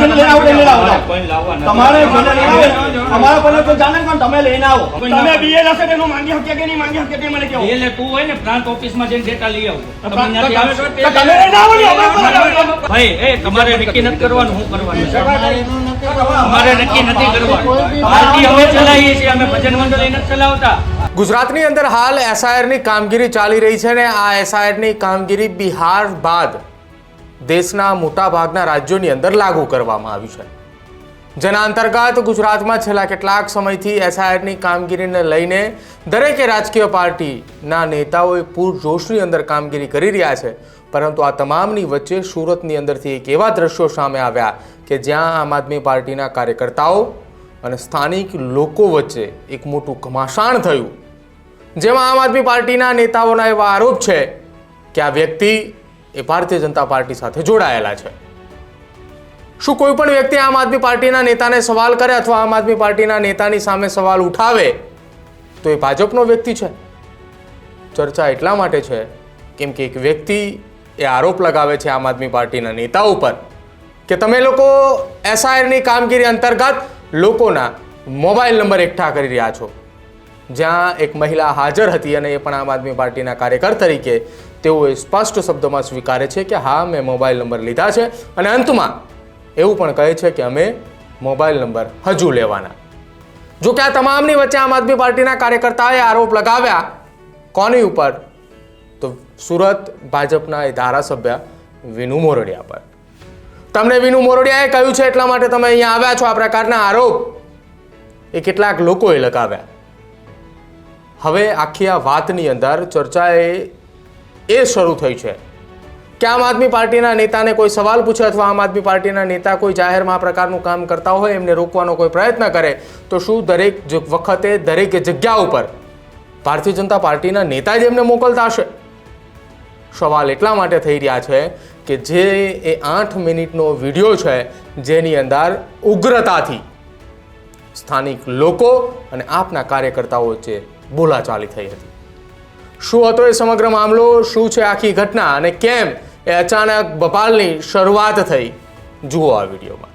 જેને લઈને આવો લઈને આવો. કોઈ લાવવા નથી. તમારે જેને લઈને આવો. અમારા પહેલા કોઈ જાણે પણ તમે લઈને આવો. તમે ના- બીએલ હશે માંગી શકીએ કે નહીં માંગી શકીએ તે મને કહો. એટલે તું હોય ને પ્રાંત ઓફિસમાં જઈને ડેટા લઈ આવજો તમે ત્યાંથી આવશો તો તમે લઈને આવો ને અમે ભાઈ એ તમારે નક્કી નથી કરવાનું હું કરવાનું અમારે નક્કી નથી કરવાનું. પાર્ટી અમે ચલાવીએ છીએ અમે ભજન મંડળી નથી ચલાવતા. ગુજરાતની અંદર હાલ એસઆઈઆરની કામગીરી ચાલી રહી છે ને આ એસઆઈઆરની કામગીરી બિહાર બાદ. દેશના મોટાભાગના રાજ્યોની અંદર લાગુ કરવામાં આવી છે. જેના અંતર્ગત ગુજરાતમાં છેલ્લા કેટલાક સમયથી એસઆઈઆરની કામગીરીને લઈને દરેકે રાજકીય પાર્ટીના નેતાઓએ પૂરજોશની અંદર કામગીરી કરી રહ્યા છે. પરંતુ આ તમામની વચ્ચે સુરતની અંદરથી એક એવા દ્રશ્યો સામે આવ્યા કે જ્યાં આમ આદમી પાર્ટીના કાર્યકર્તાઓ અને સ્થાનિક લોકો વચ્ચે એક મોટું ઘમાસાણ થયું. જેમાં આમ આદમી પાર્ટીના નેતાઓના એવા આરોપ છે કે આ વ્યક્તિ એ ભારતીય જનતા પાર્ટી સાથે જોડાયેલા છે. શું કોઈ પણ વ્યક્તિ આમ આદમી પાર્ટીના નેતાને સવાલ કરે અથવા આમ આદમી પાર્ટીના નેતાની સામે સવાલ ઉઠાવે, તો એ ભાજપનો વ્યક્તિ છે. ચર્ચા એટલા માટે છે કેમ કે એક વ્યક્તિ એ આરોપ લગાવે છે આમ આદમી પાર્ટીના નેતા ઉપર કે તમે લોકો એસઆઈઆરની કામગીરી અંતર્ગત લોકોના મોબાઈલ નંબર એકઠા કરી રહ્યા છો. જ્યાં એક મહિલા હાજર હતી અને એ પણ આમ આદમી પાર્ટીના કાર્યકર તરીકે તેઓએ સ્પષ્ટ શબ્દોમાં સ્વીકારે છે કે હા, મેં મોબાઈલ નંબર લીધા છે અને અંતમાં એવું પણ કહે છે કે અમે મોબાઈલ નંબર હજુ લેવાના. જો કે આ તમામની વચ્ચે આમ આદમી પાર્ટીના કાર્યકર્તાએ આરોપ લગાવ્યા, કોની ઉપર? તો સુરત ભાજપના એ ધારાસભ્ય વિનુ મોરડિયા પર. તમને વિનુ મોરડિયાએ કહ્યું છે એટલા માટે તમે અહીંયા આવ્યા છો આ પ્રકારના આરોપ. એ કેટલાક લોકોએ લગાવ્યા. હવે આખી આ વાતની અંદર ચર્ચા એ એ શરૂ થઈ છે. કે આમ આદમી પાર્ટીના નેતાને કોઈ સવાલ પૂછે અથવા આમ આદમી પાર્ટીના નેતા કોઈ જાહેરમાં આ પ્રકારનું કામ કરતા હોય, એમને રોકવાનો કોઈ પ્રયત્ન કરે, તો શું દરેક વખતે દરેક જગ્યા ઉપર ભારતીય જનતા પાર્ટીના નેતા જ એમને મોકલતા હશે? સવાલ એટલા માટે થઈ રહ્યા છે કે જે એ આઠ મિનિટનો વીડિયો છે, જેની અંદર ઉગ્રતાથી સ્થાનિક લોકો અને આપના કાર્યકર્તાઓ વચ્ચે બોલાચાલી થઈ હતી. શું હતો એ સમગ્ર મામલો? શું છે આખી ઘટના? અને કેમ એ અચાનક બપાલની શરૂઆત થઈ? જુઓ આ વિડીયોમાં.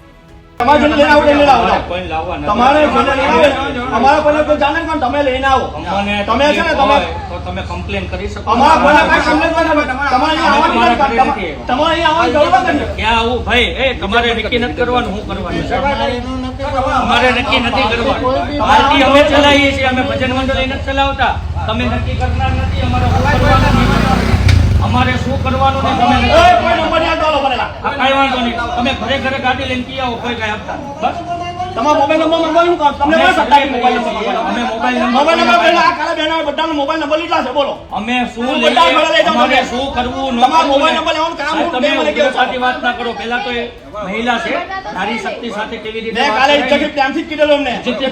તમારે નક્કી નથી કરવાનું હું કરવાનું? અમારે નક્કી નથી કરવાનું. પાર્ટી અમે ચલાવીએ છીએ અમે ભજન મંડળી નથી ચલાવતા. તમે નક્કી કરનાર નથી અમારે શું કરવાનું નહીં. અમારે શું કરવાનું ને તમે કાંઈ વાંધો નહીં. તમે ઘરે ઘરે ગાડી લઈને કી આવો કોઈ કાંઈ આપતા બસ. તમારો મોબાઈલ નંબર મંગાવ્યું કાં? તમને કોણે સત્તા મોબાઈલ નંબર અમે મોબાઈલ નંબર મોબાઈલ નંબર પહેલા આ કાળા બહેનોએ બધાનો મોબાઈલ નંબર લીધા છે બોલો. અમે શું બધા ઘરે લઈ જાઉં અમારે શું કરવું? તમારો મોબાઈલ નંબર લેવાનું કામ હું તમે મને કહો છો. વાત ના કરો. પહેલા તો એ મહિલા છે. નારી શક્તિ સાથે કેવી રીતે મેં કાલે કીધેલું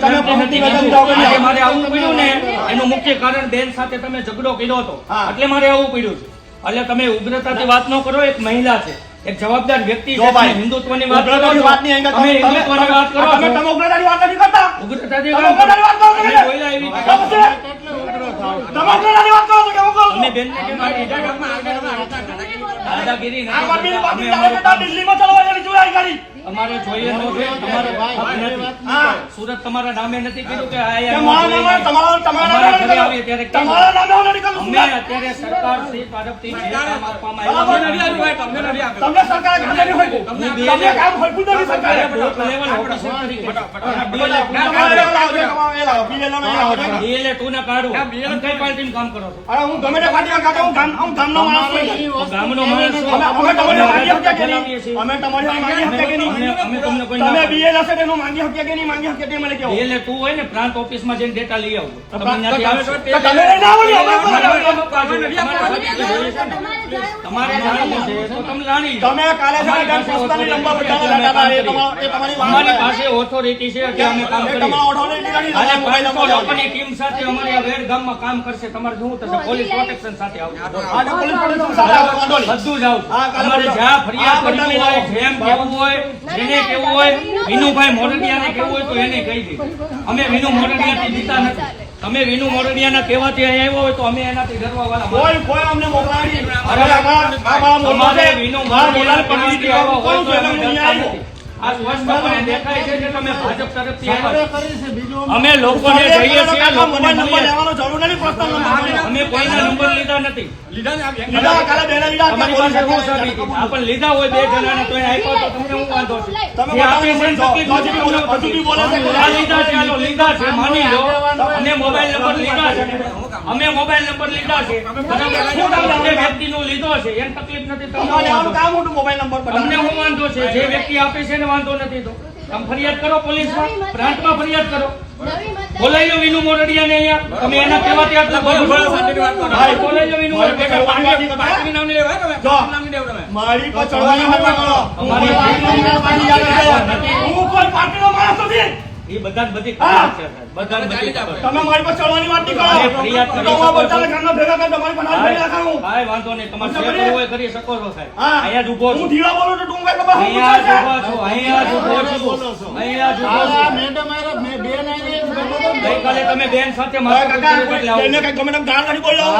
તમે મારે આવો. પડ્યું ને એનું મુખ્ય કારણ બેન સાથે તમે ઝઘડો કર્યો હતો. એટલે મારે આવું પડ્યું છે. એટલે તમે ઉગ્રતાથી વાત ન કરો એક મહિલા છે. એક જવાબદાર વ્યક્તિ છે તમે હિન્દુત્વની વાત કરો છો વાત નહીં, તમે તમે- હિન્દુત્વની વાત કરો તમે તમે ઉગ્રતાની વાત નથી કરતા વાત. ઉગ્રતાની વાત કરો તમે બોલ્યા એવી તમે ઉગ્રતાની વાત કરો છો કે હું કહું બેન કેમ મારી? આગળ નથી આમ આદમીની કરતા. પાર્ટી અમે ચાલે છે, અમારું તો દિલ્હીમાં ચલાવવા જેવી જોઈ ગાડી. અમારે જોઈએ ન જોઈએ તમારે હક નથી સુરત તમારા નામે નથી કીધું કે અત્યારે સરકાર શ્રી તરફથી ગામનો માણસ છું. તો ગામનો માણસ છો. અમે- અમે તમારી માંગી શકીએ કે બોલાવીએ નહીં? છીએ. અમે તમારી માંગી શકીએ કે નહીં? અમે- અમે તમને કોઈ ના તમે પાડીએ. હશે તેનું માંગી શકીએ કે નહીં માંગી શકીએ તે મને કહો. DLA ટુ હોય ને પ્રાંત ઓફિસમાં જઈને ડેટા લઈ આવજો તમે ત્યાંથી આવશો. તો તમે લઈને આવો ને, તમારે જાણવું છે તો તમે જાણી તમે કાલે છે ને બેન બધાના લેતા એ તમા- તમારી વાત અમારી છે. પાસે ઓથોરિટી છે કે અમે કામ નીકળી, મોબાઈલ નંબર. ટીમ સાથે અમારી આ વેડ ગામમાં કામ કરશે તમારે શું થશે પોલીસ પ્રોટેક્શન સાથે આવજો આજે પોલીસ પ્રોટેક્શન સાથે. બધું જ આવશે હા, અમારે જ્યાં ફરિયાદ કરવી હોય જેમ કેવું હોય જેને કેવું હોય વિનુભાઈ મોરડિયાને કેવું હોય તો એને કહી દીધું અમે વિનુ મોરડિયાથી જીતા નથી તમે વિનુ મોરડિયાના કહેવાથી અહીંયા આવ્યો હોય તો અમે એનાથી ડરવા વાળા કોઈ કોઈ અમને મોકલાડી અરે, બાબા છે. વિનુ મોરડિયા કહું છું હોય તો અમે આવ્યો. ડરતા નથી. અમે લોકોને જઈએ છીએ મોબાઈલ નંબર લેવાનો જરૂર નથી પર્સનલ નંબર અમે કોઈના નંબર લીધા નથી. લીધા કાલે બેને લીધા હોય બે જણાને તોય આપ્યા તો તમને હું વાંધો છે? તમે જે આપે છે બતાવો એને છો. તકલીફ નથી, બી બોલે- તમને બી બોલે છે. લીધા છે, આનો લીધા છે, માની લો. અમે મોબાઈલ નંબર લીધા છે. અમે મોબાઈલ નંબર લીધા છે. જે વ્યક્તિનો લીધો છે એ તકલીફ નથી તમને આનું કામ મોટું મોબાઈલ નંબર તમને હું વાંધો છે જે વ્યક્તિ આપે છે એને વાંધો નથી તો. તમે ફરિયાદ કરો પોલીસમાં? પ્રાંતમાં ફરિયાદ કરો. બોલાઈ લો વિનુ મોરડિયાને અહીંયા. તમે એના કહેવાથી આટલું બોલો? ભાઈ બોલાઈ લો વિનુ મારી પર ચડવાની. હું કોઈ પાર્ટીનો માણસ નથી. એ બધા બધી ખબર છે બધા બધી તમે મારી પર ચડવાની વાત નહીં અરે, ફરિયાદ હું કરી તો શકો હું છો. ઘરના ભેગા કરી તમારી પર હાથ ભરી નાખાવું. કાંઈ વાંધો નહીં. તમારે જે કરવું હોય કરી શકો છો સાહેબ. હા. અહીંયા જ ઊભો હું છું બોલું તો તું કઈ ખબર અહીંયા જ ઊભો છું અહીંયા જ ઊભો છું. અહીંયા જ ઊભો છું. મેડમ આરે મેં ગઈકાલે તમે બેન સાથે હવે કાકા, કૂટ કરી એટલે એને કઈ ગમે તેમ ગાળ નથી બોલ્યો.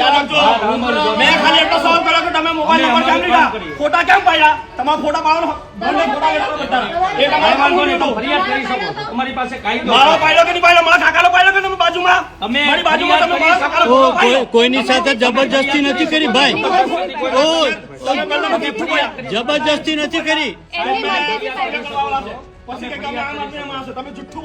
યાદ રાખજો. હા, રામર જો. મેં ખાલી એટલો સવાલ કર્યો કે તમે મોબાઈલ નંબર કેમ લીધા? ફોટા કેમ પાડ્યા? તમારા ફોટા પાડવાનો બંને ફોટા એ તમારે કાંઈ કામ વાંધો નહીં નહોતું. તમે ફરિયાદ કરી શકો તમારી પાસે કાયદો મારો પાડ્યો કે નહીં પાડ્યો? મારા કાકાનો પાડ્યો કે તમે બાજુમાં? તમે મારી બાજુમાં તમે મારા કાકાનો પાડ્યો. કોઈની સાથે જબરજસ્તી નથી કરી ભાઈ. બોલ્યા. જબરજસ્તી નથી કરી. પછી કે આમ છો. તમે જુઠ્ઠું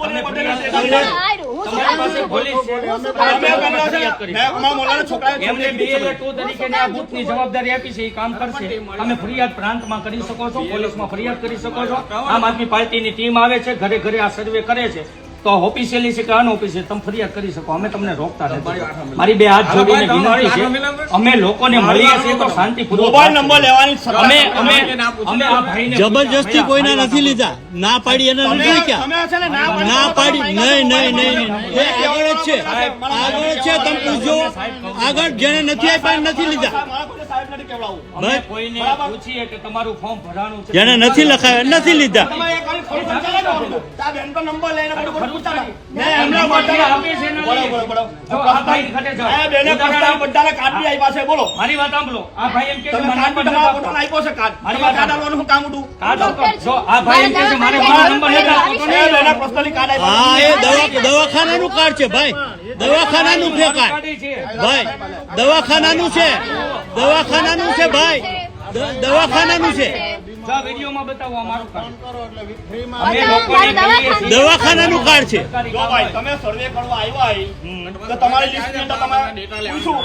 બૂથની જવાબદારી આપી છે એ કામ કરશે. તમે ફરિયાદ પ્રાંતમાં કરી શકો છો પોલીસમાં ફરિયાદ કરી શકો છો. આમ આદમી પાર્ટીની ટીમ આવે છે ઘરે ઘરે આ સર્વે કરે છે. તો ઓફિશિયલી છે કે અનઓફિશિયલ તમે ફરિયાદ કરી શકો. અમે તમને રોકતા નથી. મારી બે હાથ જોડીને વિનંતી છે. અમે લોકોને મળીએ છીએ તો શાંતિપૂર્વક મોબાઈલ નંબર લેવાની અમે અમે અમે આ ભાઈને જબરજસ્તી કોઈના નથી લીધા. ના પાડી એને નથી તમે ક્યાં તમે છે ને ના પાડી નહીં નહીં નહીં એ આગળ જ છે. આગળ જ છે તમે પૂછજો. આગળ જેને નથી આપ્યા નથી લીધા. જેને નથી લખાવ્યા એને નથી લીધા. મેં એમને આપે છે. બરોબર, બરોબર. કાર્ડ આપ્યા છે. બોલો. મારી વાત સાંભળો. આ ભાઈ એમ કે છે કાર્ડ આપ્યો છે કામ જો આ ભાઈ એમ કે છે મારે નંબર આપ્યું. દવાખાનાનું કાર્ડ છે ભાઈ. દવાખાનાનું છે કાર્ડ. ભાઈ દવાખાનાનું છે. દવાખાનાનું છે ભાઈ. દવાખાનાનું છે. જો વિડીયોમાં બતાવો અમારું મારું કાર્ડ. કરો એટલે ફ્રીમાં અમે લોકોને દવાખાનાનું કાર્ડ છે. જો ભાઈ તમે સર્વે કરવા આવ્યા તો તમારી લિસ્ટની અંદર તમારે પૂછ્યું.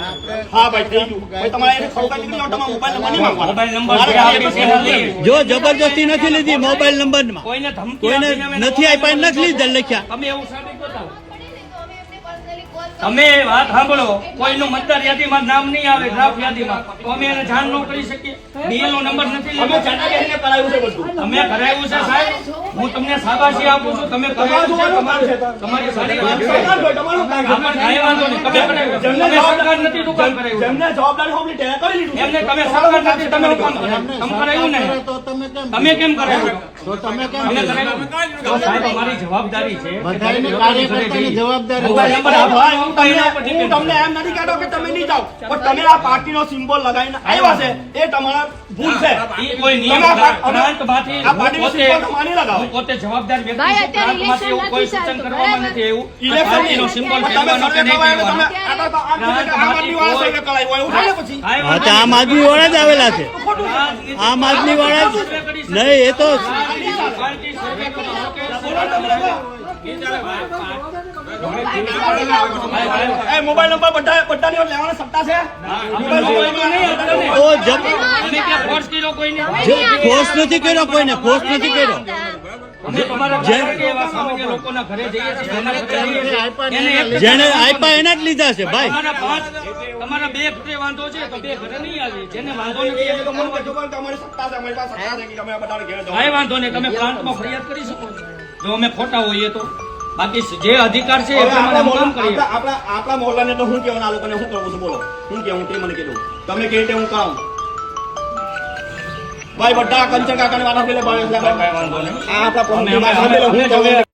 હા ભાઈ થઈ ગયું. ભાઈ તમારે એને ખબર કાઢી તમારો મોબાઈલ નંબર નહીં માંગવાનો. નંબર જે છે જો જબરજસ્તી નથી લીધી મોબાઈલ નંબરમાં કોઈને ધમકી કોઈને નથી આપ્યા નથી લીધા લખ્યા. અમે એવું તમે વાત સાંભળો કોઈનું મતદાર યાદીમાં નામ નહીં આવે ડ્રાફ્ટ યાદીમાં. તો અમે એને જાણ ન કરી શકીએ. બીએલ નો નંબર નથી અમે લીધો કરાવ્યું છે બધું. તમે કરાવ્યું છે સાહેબ? હું તમને શાબાશી આપું છું. તમે કરાવ્યું છે તમારી- તમારી સારી વાત છે. સરકાર હોય, તમારું કામ છે. કાંઈ વાંધો નહીં. તમે કરાવ્યું જેમને તમે સરકાર નથી શું કામ કરાવ્યું જેમને જવાબદારી સોંપી તેને કરી લીધું એમને તમે સરકાર નથી તમે કામ કરાવ્યું તમે કરાવ્યું નહીં તો તમે કેમ તમે કેમ કરાવ્યું? તો તમે અમારી જવાબદારી છે ઘરે કાર્યકર્તાની જવાબદારી હું તમને એમ નથી કહેતો કે તમે નહીં જાઓ પણ તમે આ પાર્ટીનો સિમ્બોલ લગાવીને આવ્યા છે એ તમારા ભૂલ છે. કોઈ નિયમ પ્રાંતમાંથી આ પાર્ટીનો સિમ્બોલ માની લગાવો. પોતે જવાબદાર વ્યક્તિ. પ્રાંતમાંથી એવું કોઈ સૂચન કરવામાં નથી એવું. પાર્ટીનો સિમ્બોલ પહેરવાનો કે નહીં કરવા તમે આ તો આમ છે કે આદમી વાળા સર્વે કરાવ્યું હોય એવું પછી. કાંઈ તો આમ આદમી વાળા જ આવેલા છે. આમ આદમી વાળા જ નહીં એ તો મોબાઈલ નથી કર્યો કોઈને ફોર્સ નથી કર્યો. જેના આપ્યા એના જ લીધા છે ભાઈ. બે ઘરે વાંધો છે તો બે ઘરે નહીં આવી જેને વાંધો નથી એને તો મળવા દો. તમારી સત્તા છે અમારી પાસે સત્તા છે કે અમે બધાને ઘેર જવાનું. કાંઈ વાંધો નહીં તમે પ્રાંતમાં ફરિયાદ કરી શકો છો. જો અમે ખોટા હોઈએ તો બાકી જે અધિકાર છે એ પ્રમાણે કામ કરીએ આપણા- આપણા મોહલ્લાને તો હું કહેવાનું આ લોકોને શું કરવું છું બોલો હું કેવું તે મને કીધું તમે કે રીતે હું કહું ભાઈ બધા કંચન કાકાની વાત સાંભળી લે ભાઈ આ આપણા અમે-